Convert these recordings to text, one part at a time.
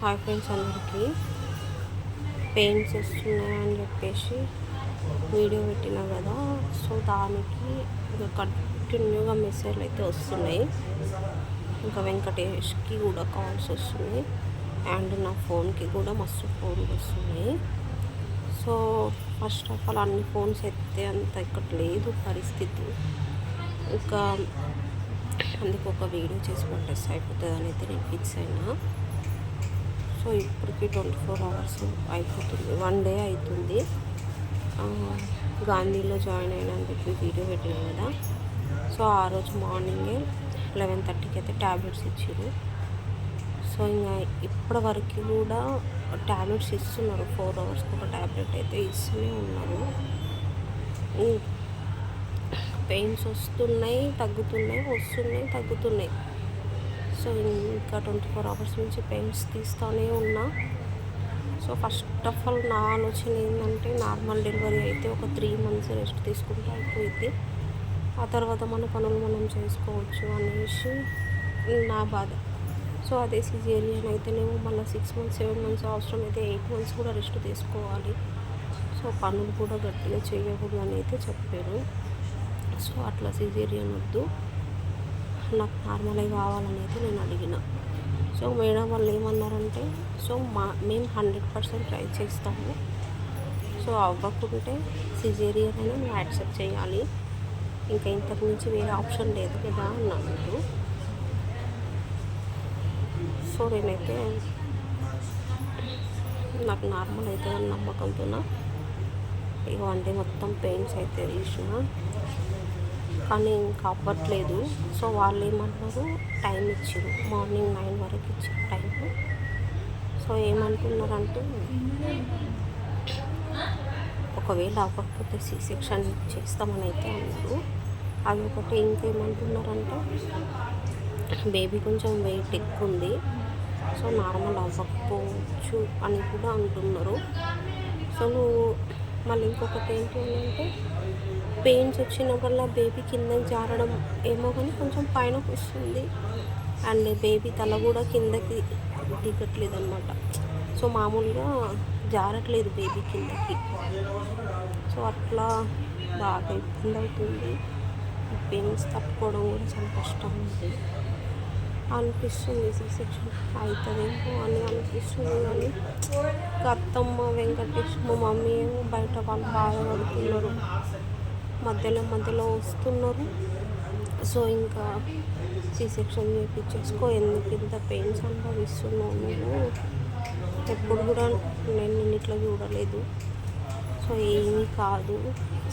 Hi friends అందరికీ. Pains వస్తున్నాయని చెప్పేసి వీడియో పెట్టినా కదా. సో దానికి ఇంకా కంటిన్యూగా మెసేజ్లు అయితే వస్తున్నాయి. ఇంకా వెంకటేష్కి కూడా కాల్స్ వస్తున్నాయి. అండ్ నా ఫోన్కి కూడా మస్తు ఫోన్లు వస్తున్నాయి. సో ఫస్ట్ ఆఫ్ ఆల్ అన్ని ఫోన్స్ ఎత్తే అంత ఇక్కడ లేదు పరిస్థితి. ఇంకా అందుకు ఒక వీడియో చేసి పెట్టేస్తే అయిపోతుంది అని అయితే నేను ఫిక్స్ అయినా. సో ఇప్పటికి ట్వంటీ ఫోర్ అవర్స్ అయిపోతుంది. వన్ డే అవుతుంది. గాంధీలో జాయిన్ అయినా అని చెప్పి వీడియో పెట్టినా కదా. సో ఆ రోజు మార్నింగే లెవెన్ థర్టీకి అయితే ట్యాబ్లెట్స్ ఇచ్చారు సో ఇంకా ఇప్పటి వరకు కూడా ట్యాబ్లెట్స్ ఇస్తున్నారు. ఫోర్ అవర్స్కి ఒక ట్యాబ్లెట్ అయితే ఇస్తూనే ఉన్నారు. పెయిన్స్ వస్తున్నాయి తగ్గుతున్నాయి వస్తున్నాయి తగ్గుతున్నాయి. సో ఇంకా ట్వంటీ ఫోర్ అవర్స్ నుంచి పెయిన్స్ తీస్తూనే ఉన్నా. సో ఫస్ట్ ఆఫ్ ఆల్ నా ఆలోచన ఏంటంటే నార్మల్ డెలివరీ అయితే ఒక త్రీ మంత్స్ రెస్ట్ తీసుకుంటే అయిపోయింది. ఆ తర్వాత మన పనులు మనం చేసుకోవచ్చు అనేసి నా బాధ. సో అదే సిజేరియన్ అయితేనేమో మళ్ళీ సిక్స్ మంత్స్ సెవెన్ మంత్స్ అవసరం అయితే ఎయిట్ మంత్స్ కూడా రెస్ట్ తీసుకోవాలి. సో పనులు కూడా గట్టిగా చేయకూడదు అని అయితే చెప్పారు. సో అట్లా సిజేరియన్ వద్దు. నాకు నార్మల్ కావాలని అయితే నేను అడిగిన. సో మేడం వాళ్ళు ఏమన్నారంటే సో మా మేము హండ్రెడ్ పర్సెంట్ ట్రై చేస్తాము. సో అవ్వకుంటే సిజేరియన్ అయినా నువ్వు యాక్సెప్ట్ చేయాలి. ఇంకా ఇంతకు మించి వేరే ఆప్షన్ లేదు కదా అన్నాను సో నేనైతే నాకు నార్మల్ అయితే అని నమ్మకంతో ఇక అంటే మొత్తం పెయిన్స్ అయితే తీసిన. కానీ ఇంకా అవ్వట్లేదు. సో వాళ్ళు ఏమంటున్నారు టైం ఇచ్చారు మార్నింగ్ నైన్ వరకు ఇచ్చారు టైం. సో ఏమంటున్నారంటే ఒకవేళ అవ్వకపోతే సి సెక్షన్ చేస్తామని అయితే అన్నారు. అది ఒకటి. ఇంకేమంటున్నారంటే బేబీ కొంచెం వెయిట్ ఎక్కువ ఉంది సో నార్మల్ అవ్వకపోవచ్చు అని కూడా అంటున్నారు. సో నువ్వు మళ్ళీ ఇంకొకటి ఏంటి అని అంటే పెయిన్స్ వచ్చినప్పుడల్లా బేబీ కింద జారడం ఏమో కానీ కొంచెం పైనకి వస్తుంది. అండ్ బేబీ తల కూడా కిందకి దిగట్లేదు అనమాట సో మామూలుగా జారట్లేదు బేబీ కిందకి. సో అట్లా బాగా ఇబ్బంది అవుతుంది. పెయిన్స్ తట్టుకోవడం కూడా చాలా కష్టం. ఉంది అనిపిస్తుంది సి సెక్షన్ అవుతుందేమో అని అనిపిస్తుంది కానీ ఇంకా అత్తమ్మ వెంకటేష్ మా మమ్మీ ఏమో బయట వాళ్ళు బాధపడుతున్నారు. మధ్యలో మధ్యలో వస్తున్నారు. సో ఇంకా సి సెక్షన్ చేయించేసుకో ఎందుకు ఇంత పెయిన్స్ అనుభవిస్తున్నావు నువ్వు? ఎప్పుడు కూడా నేను నిన్ను ఇట్లా చూడలేదు. సో ఏమీ కాదు.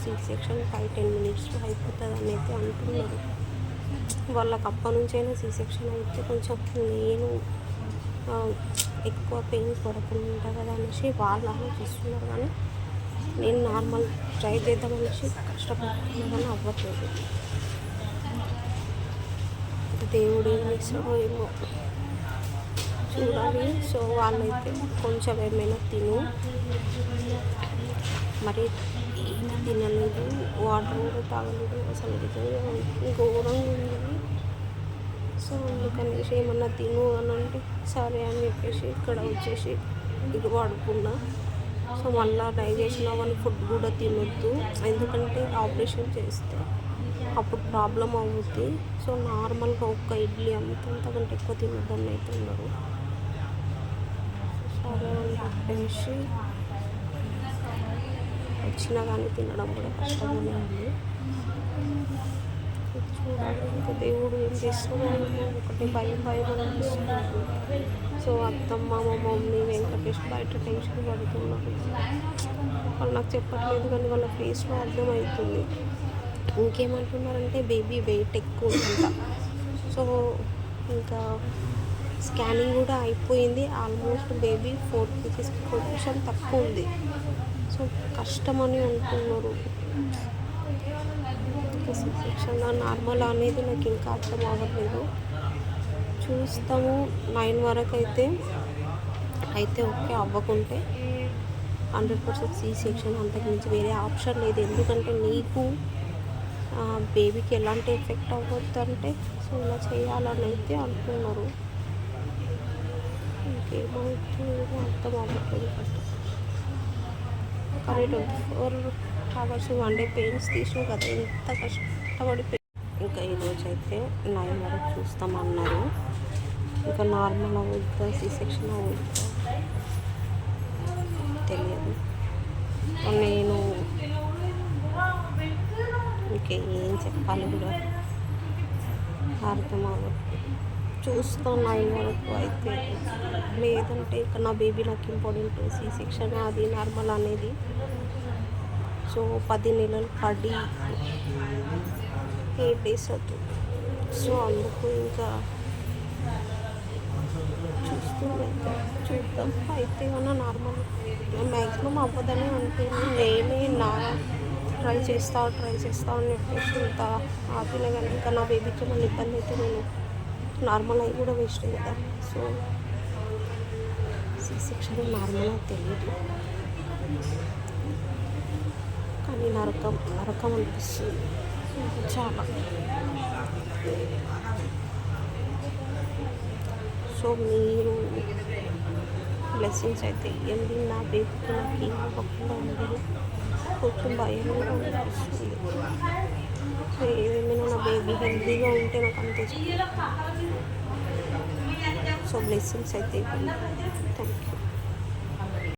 సి సెక్షన్ ఫైవ్ టెన్ మినిట్స్లో అయిపోతుంది అని అయితే అంటున్నారు. వాళ్ళకి అప్పటి నుంచైనా సి సెక్షన్ అయితే కొంచెం నేను ఎక్కువ పెయిన్స్ పడకుండా ఉంటుంది కదా అనేసి వాళ్ళు ఆలోచిస్తున్నారు. కానీ నేను నార్మల్ ట్రై చేద్దామనేసి కష్టపడుతున్నా కానీ అవ్వట్లేదు. దేవుడు ఏం చేస్తాడో ఏమో చూడాలి. సో వాళ్ళైతే కొంచెం ఏమైనా తిను. మరి ఏమీ తినలేదు. వాటర్ కూడా తాగలేదు. అసలు నిజంగా ఘోరంగా ఉంది. సో అందుకనేసి ఏమన్నా తిను అని అంటే సరే అని చెప్పేసి ఇక్కడ వచ్చేసి ఇది వాడుకున్నా. సో మళ్ళీ డైజెషన్ అవ్వని ఫుడ్ కూడా తినొద్దు. ఎందుకంటే ఆపరేషన్ చేస్తే అప్పుడు ప్రాబ్లం అవుద్ది. సో నార్మల్గా ఒక్క ఇడ్లీ అంత అంతకంటే ఎక్కువ తినొద్దని అయితే ఉన్నారు సరే అని చెప్పేసి వచ్చినా కానీ తినడం కూడా కష్టంగానే ఉంది. చూడాలి. ఇంకా దేవుడు ఏం చేస్తున్నాడు? ఒకటి భయం భయం అనిపిస్తుంది. సో అత్తమ్మ మా మమ్మీ వెంకటేష్ బయట టెన్షన్ పడుతున్నారు. వాళ్ళు నాకు చెప్పట్లేదు కానీ వాళ్ళ ఫేస్లో అర్థమవుతుంది. ఇంకేమంటున్నారంటే బేబీ వెయిట్ ఎక్కువ ఉందంట. సో ఇంకా స్కానింగ్ కూడా అయిపోయింది. ఆల్మోస్ట్ బేబీ ఫోర్ కేజీస్ కొంచెం తక్కువ ఉంది. సో కష్టమని అంటున్నారు. సెక్షన్ నార్మల్ అనేది నాకు ఇంకా అర్థం అవ్వట్లేదు. చూస్తాము. నైన్ వరకు అయితే అయితే ఓకే అవ్వకుంటే హండ్రెడ్ పర్సెంట్ సి సెక్షన్ అంతకుమించి వేరే ఆప్షన్ లేదు. ఎందుకంటే నీకు బేబీకి ఎలాంటి ఎఫెక్ట్ అవ్వద్దు అంటే సో ఇలా చేయాలని అయితే అంటున్నారు. ఇంకేమవుతుందో అర్థం అవ్వట్లేదు ఫస్ట్. కానీ twenty four hours one day pains తీసిన కదా ఎంత కష్టపడి ఇంకా ఈరోజు అయితే నైన్ వరకు చూస్తామన్నారు. ఇంకా నార్మల్ అవుతుందా సి సెక్షన్ అవుతుందా తెలియదు. నేను ఇంకా ఏం చెప్పాలి కూడా అర్థం అవ్వదు. చూస్తాను నైన్ వరకు అయితే. లేదంటే ఇక నా బేబీ నాకు ఇంపార్టెంట్ సి సెక్షన్ అది నార్మల్ అనేది సో పది నెలలు పడి ఎయిట్ డేస్ అవుతుంది. సో అందుకు ఇంకా చూస్తుంది చూద్దాం. అయితే ఏమన్నా నార్మల్ మ్యాక్సిమం అవ్వదని అంటుంది నేనే నా ట్రై చేస్తా ట్రై చేస్తా అని చెప్పేసి ఇంత ఆపిన కానీ ఇంకా నా బేబీకి ఏమైనా ఇబ్బంది అయితే నేను నార్మల్ అయ్యి కూడా వేస్ట్ కదా సో సి సెక్షన్ నార్మల్ అని తెలియదు. కానీ నరకం నరకం అనిపిస్తుంది. చాలా. సో మీరు బ్లెస్సింగ్స్ అయితే ఇవ్వండి నా బేబీకి నాకు ఏం అవ్వకుండా ఉండదు కొంచెం భయం కూడా అనిపిస్తుంది. సో ఏమైనా నా బేబీ హెల్తీగా ఉంటే నాకు అంతే సో బ్లెస్సింగ్స్ అయితే ఇవ్వండి. Thank you